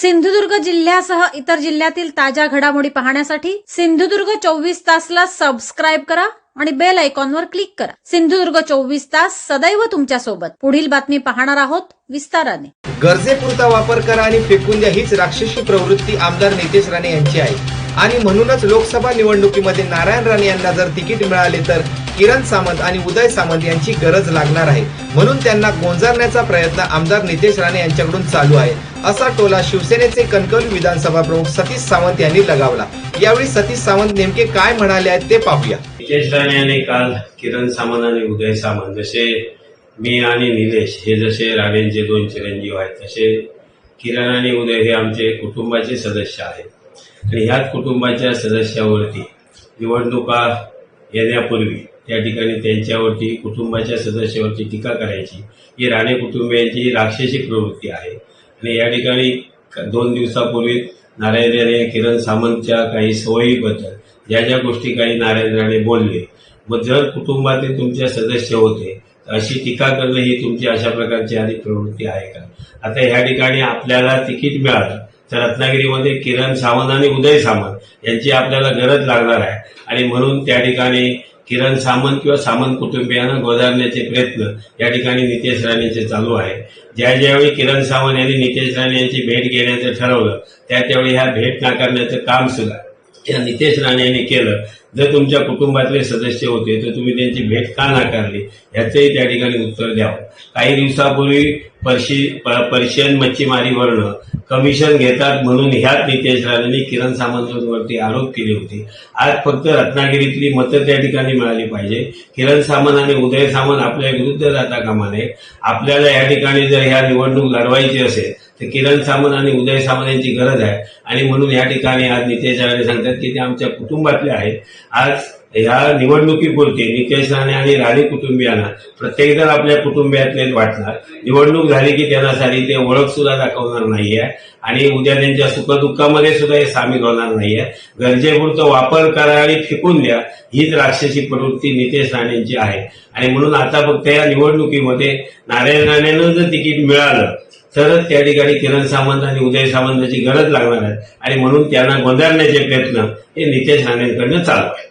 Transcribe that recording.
सिंधुदुर्ग जिल्ह्यासह इतर जिल्ह्यातील ताज्या घडामोडी पाहण्यासाठी सिंधुदुर्ग चोवीस तासला सबस्क्राईब करा आणि बेल आयकॉनवर क्लिक करा. सिंधुदुर्ग चोवीस तास सदैव तुमच्यासोबत. पुढील बातमी पाहणार आहोत विस्ताराने. गरजेपुरता वापर करा आणि फेकून द्या हीच राक्षसी प्रवृत्ती आमदार नितेश राणे यांची आहे. आणि म्हणूनच लोकसभा निवडणुकीमध्ये नारायण राणे यांना जर तिकीट मिळाले तर? किरण सामंत आणि उदय सामंत यांची गरज लागणार आहे. म्हणून त्यांना गोंजारण्याचा प्रयत्न आमदार नितेश राणे यांच्याकडून चालू आहे. असा टोला शिवसेनेचे कणकवली विधानसभा प्रमुख सतीश सावंत यांनी लगावला. यावेळी सतीश सावंत नेमके काय म्हणाले आहेत ते पाहूया. नितेश राणे यांनी काल किरण सामंत आणि उदय सामंत जसे मी आणि निलेश हे जसे राणेंचे दोन चिरंजीव आहेत तसे किरण आणि उदय हे आमचे कुटुंबाचे सदस्य आहेत. आणि ह्याच कुटुंबाच्या सदस्यावरती निवडणुका येण्यापूर्वी त्या ठिकाणी त्यांच्यावरती कुटुंबाच्या सदस्यावरची टीका करायची. ही राणे कुटुंबियांची राक्षसी प्रवृत्ती आहे. आणि या ठिकाणी दोन दिवसापूर्वी नारायण राणे किरण सामंतच्या काही सवयीबद्दल ज्या ज्या गोष्टी काही नारायण राणे बोलले मग जर कुटुंबातील तुमचे सदस्य होते तर अशी टीका करणं ही तुमची अशा प्रकारची आधी प्रवृत्ती आहे का? आता ह्या ठिकाणी आपल्याला तिकीट मिळालं तर रत्नागिरीमध्ये किरण सावंत आणि उदय सामंत यांची आपल्याला गरज लागणार आहे. आणि म्हणून त्या ठिकाणी किरण सामंत किंवा सामंत कुटुंबियांना गोदारण्याचे प्रयत्न या ठिकाणी नितेश राणेंचे चालू आहे. ज्या ज्यावेळी किरण सावंत यांनी नितेश राणे यांची भेट घेण्याचं ठरवलं त्या त्यावेळी ह्या भेट नाकारण्याचं काम सुद्धा या नितेश राणे यांनी केलं. जर तुमच्या कुटुंबातले सदस्य होते तर तुम्ही त्यांची भेट का नाकारली? याचंही त्या ठिकाणी उत्तर द्यावं. काही दिवसापूर्वी पर्शी प- पर्शियन मच्छीमारीवरनं कमिशन घेतात म्हणून ह्याच नितेश राणेंनी किरण सामंतांवरती आरोप केले होते. आज फक्त रत्नागिरीतली मतं त्या ठिकाणी मिळाली पाहिजे. किरण सामंत आणि उदय सामंत आपल्या विरुद्ध जाता कामा नये. आपल्याला या ठिकाणी जर ह्या निवडणूक लढवायची असेल तर किरण सामंत आणि उदय सामंत यांची गरज आहे. आणि म्हणून या ठिकाणी आज नितेश राणे सांगतात की ते आमच्या कुटुंबातले आहेत. आज ह्या निवडणुकीपुरती नितेश राणे आणि राणे कुटुंबियांना प्रत्येक जण आपल्या कुटुंबियातले वाटणार. निवडणूक झाली की त्यांना सारी ते ओळख सुद्धा दाखवणार नाहीये. आणि उद्या त्यांच्या सुखदुःखामध्ये सुद्धा हे सामील होणार नाहीये. गरजेपुरतं वापर करा आणि फेकून द्या हीच राक्षसी प्रवृत्ती नितेश राणेंची आहे. आणि म्हणून आता फक्त या निवडणुकीमध्ये नारायण राणेनं जर तिकीट मिळालं. तरच त्या ठिकाणी किरण सामंत आणि उदय सामंताची गरज लागणार आहे. आणि म्हणून त्यांना गोंधळण्याचे प्रयत्न हे नितेश राणेंकडनं चालू आहे